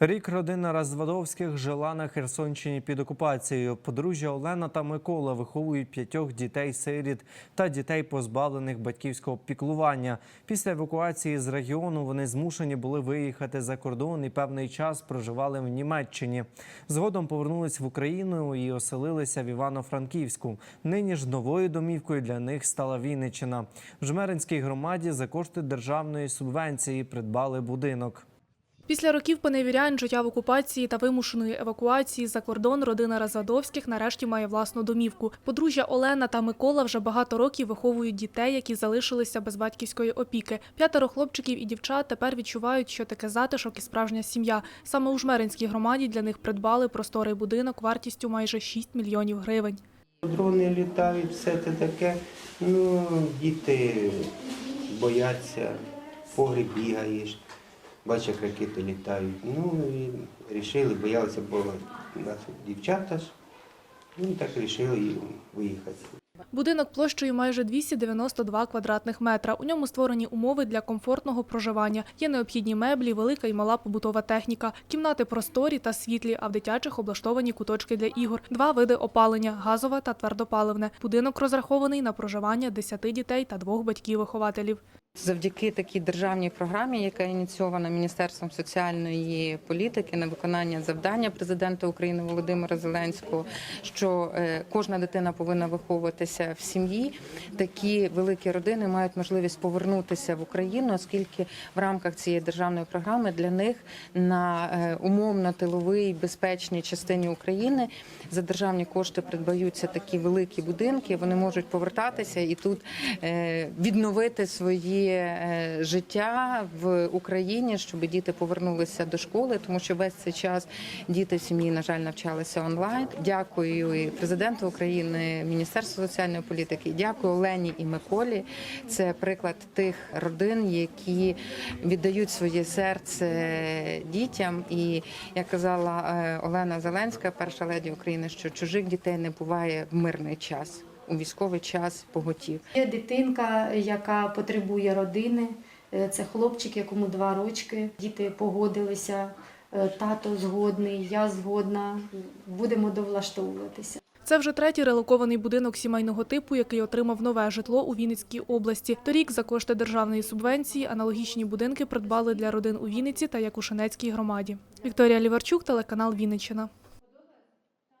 Рік родина Розвадовських жила на Херсонщині під окупацією. Подружжя Олена та Микола виховують п'ятьох дітей-сиріт та дітей, позбавлених батьківського піклування. Після евакуації з регіону вони змушені були виїхати за кордон і певний час проживали в Німеччині. Згодом повернулись в Україну і оселилися в Івано-Франківську. Нині ж новою домівкою для них стала Вінниччина. В Жмеринській громаді за кошти державної субвенції придбали будинок. Після років поневірянь, життя в окупації та вимушеної евакуації за кордон родина Разадовських нарешті має власну домівку. Подружжя Олена та Микола вже багато років виховують дітей, які залишилися без батьківської опіки. П'ятеро хлопчиків і дівчат тепер відчувають, що таке затишок і справжня сім'я. Саме у Жмеринській громаді для них придбали просторий будинок вартістю майже 6 мільйонів гривень. Дрони літають, все це таке. Ну, діти бояться, погріб бігаєш, бачиш, як ракети літають. Ну і вирішили, боялися, бо нас дівчата ж. Ну і так вирішили виїхати. Будинок площею майже 292 квадратних метра. У ньому створені умови для комфортного проживання. Є необхідні меблі, велика і мала побутова техніка, кімнати просторі та світлі, а в дитячих облаштовані куточки для ігор. Два види опалення газове та твердопаливне. Будинок розрахований на проживання 10 дітей та двох батьків-вихователів. Завдяки такій державній програмі, яка ініційована Міністерством соціальної політики на виконання завдання президента України Володимира Зеленського, що е, кожна дитина повинна виховуватися в сім'ї. Такі великі родини мають можливість повернутися в Україну, оскільки в рамках цієї державної програми для них на е, умовно тиловій безпечній частині України за державні кошти придбаються такі великі будинки. Вони можуть повертатися і тут е, відновити свої е, життя в Україні, щоб діти повернулися до школи, тому що весь цей час діти в сім'ї, на жаль, навчалися онлайн. Дякую і президенту України, Міністерству соціальної політики. Дякую Олені і Миколі. Це приклад тих родин, які віддають своє серце дітям. І як казала е, Олена Зеленська, перша леді України, що чужих дітей не буває в мирний час. У військовий час поготів. Є дитинка, яка потребує родини. Е, Це хлопчик, якому два рочки. Діти погодилися, е, тато згодний, я згодна. Будемо довлаштовуватися. Це вже третій релокований будинок сімейного типу, який отримав нове житло у Вінницькій області. Торік за кошти державної субвенції аналогічні будинки придбали для родин у Вінниці та Якушинецькій громаді. Вікторія Ліварчук, телеканал Вінниччина.